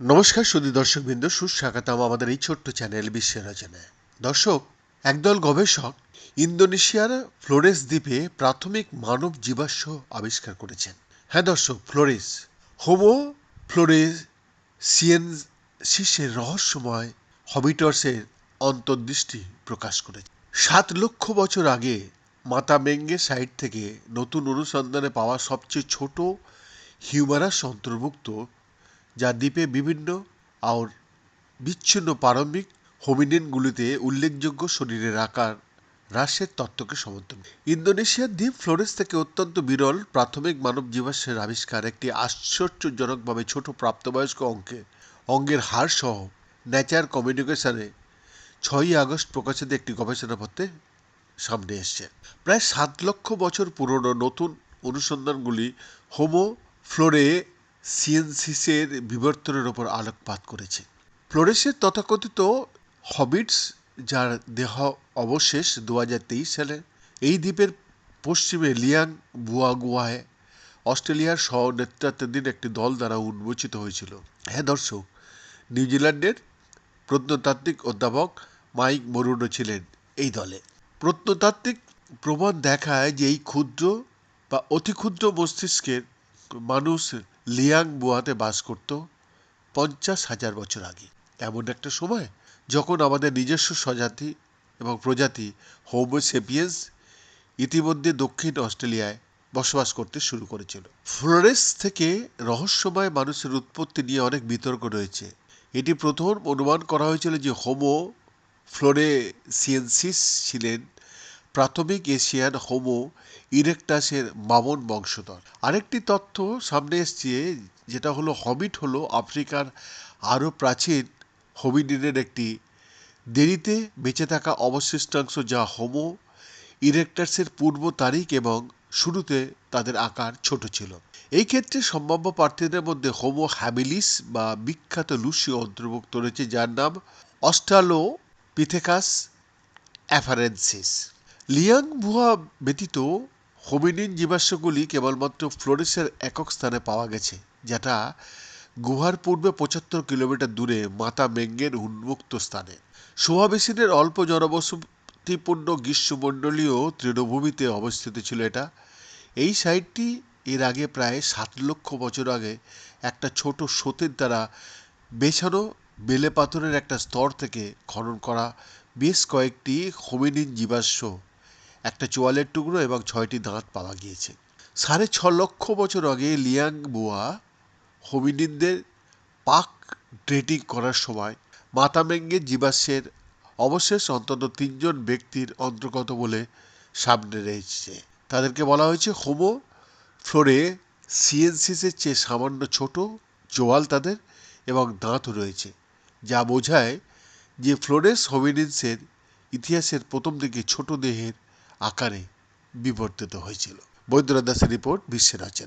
নমস্কার সুদী দর্শকবৃন্দ। সুস্বাগতম আমাদের এই ছোট্ট চ্যানেল বিশ্বের দর্শক, একদল গবেষক ইন্দোনেশিয়ার ফ্লোরেস দ্বীপে প্রাথমিক মানব জীবাশ্ম আবিষ্কার করেছেন। হ্যাঁ দর্শক, ফ্লোরেস। হোমো ফ্লোরেসিয়েন্সিসের রহস্যময় হবিটর্সের অন্তর্দৃষ্টি প্রকাশ করেছে। সাত লক্ষ বছর আগে মাতাবেঙ্গে সাইট থেকে নতুন অনুসন্ধানে পাওয়া সবচেয়ে ছোট হিউমারাস অন্তর্ভুক্ত, যা দ্বীপে বিভিন্ন আর বিচ্ছিন্ন প্রারম্ভিক হোমিনিনগুলিতে উল্লেখযোগ্য শরীরের আকার হ্রাসের তত্ত্বকে সমর্থন। ইন্দোনেশিয়ার দ্বীপ ফ্লোরেস থেকে অত্যন্ত বিরল প্রাথমিক মানব জীবাশ্মের আবিষ্কার একটি আশ্চর্যজনকভাবে ছোট প্রাপ্তবয়স্ক অঙ্কে, অঙ্গের হার সহ নেচার কমিউনিকেশনে ছয়ই আগস্ট প্রকাশিত একটি গবেষণাপত্রে সামনে এসছে। প্রায় সাত লক্ষ বছর পুরনো নতুন অনুসন্ধানগুলি হোমো ফ্লোরে সিয়েন্সিসের বিবর্তনের ওপর আলোকপাত করেছে। ফ্লোরেসের তথাকথিত হবিটস, যার দেহ অবশেষ দু হাজার তেইশ সালে এই দ্বীপের পশ্চিমে লিয়াং বুয়াগুয়ায়, অস্ট্রেলিয়ার সহ নেতৃত্বাধীন একটি দল দ্বারা উন্মোচিত হয়েছিল। হ্যাঁ দর্শক, নিউজিল্যান্ডের প্রত্নতাত্ত্বিক অধ্যাপক মাইক মরুনো ছিলেন এই দলে। প্রত্নতাত্ত্বিক প্রমাণ দেখায় যে এই ক্ষুদ্র বা অতি ক্ষুদ্র মস্তিষ্কের মানুষ লিয়াং বুয়াতে বাস করত পঞ্চাশ হাজার বছর আগে। এমন একটা সময় যখন আমাদের নিজস্ব স্বজাতি এবং প্রজাতি হোমোসেপিয়েন্স ইতিমধ্যে দক্ষিণ অস্ট্রেলিয়ায় বসবাস করতে শুরু করেছিল। ফ্লোরেস থেকে রহস্যময় মানুষের উৎপত্তি নিয়ে অনেক বিতর্ক রয়েছে। এটি প্রথম অনুমান করা হয়েছিল যে হোমো ফ্লোরেসিয়েন্সিস ছিলেন প্রাথমিক এশিয়ান হোমো ইরেকটাসের মামন বংশধর। আরেকটি তথ্য সামনে এসছে, যেটা হলো হবিট হলো আফ্রিকার আরও প্রাচীন হোমিনিনের একটি দেরিতে বেঁচে থাকা অবশিষ্টাংশ যা হোমো ইরেকটাসের পূর্ব তারিখ এবং শুরুতে তাদের আকার ছোট ছিল। এই ক্ষেত্রে সম্ভাব্য প্রার্থীদের মধ্যে হোমো হ্যাবিলিস বা বিখ্যাত লুসি অন্তর্ভুক্ত রয়েছে, যার নাম অস্ট্রালো পিথেকাস অ্যাফারেন্সিস। লিয়াং ভুয়া ব্যতীত হোমিনিন জীবাশ্মগুলি কেবলমাত্র ফ্লোরেসের একক স্থানে পাওয়া গেছে, যেটা গুহার পূর্বে পঁচাত্তর কিলোমিটার দূরে মাতা মেঙ্গের উন্মুক্ত স্থানে। সোয়াবেসিনের অল্প জনবসতিপূর্ণ গ্রীষ্মমণ্ডলীয় তৃণভূমিতে অবস্থিত ছিল এটা। এই সাইটটি এর আগে প্রায় সাত লক্ষ বছর আগে একটা ছোট স্রোতের দ্বারা বেছানো বেলে পাথরের একটা স্তর থেকে খনন করা বেশ কয়েকটি হোমিনিন জীবাশ্ম, একটা চোয়ালের টুকরো এবং ছয়টি দাঁত পাওয়া গিয়েছে। সাড়ে ছ লক্ষ বছর আগে লিয়াং বুয়া হোমিনিনদের পাক ডেটিং করার সময় মাতামেঙ্গের জীবাশ্মের অবশেষ অন্তত তিনজন ব্যক্তির অন্তর্গত বলে সামনে রয়েছে। তাদেরকে বলা হয়েছে হোমো ফ্লোরে সিএনসিসের চেয়ে সামান্য ছোট জোয়াল তাদের এবং দাঁতও রয়েছে। যা বোঝায় যে ফ্লোরেন্স হোমিনিনসের ইতিহাসের প্রথম দিকে ছোট দেহের আকারে বিবর্তিত হয়েছিল। বৈদ্যনাথ দাসের রিপোর্ট বিশ্বের আছেন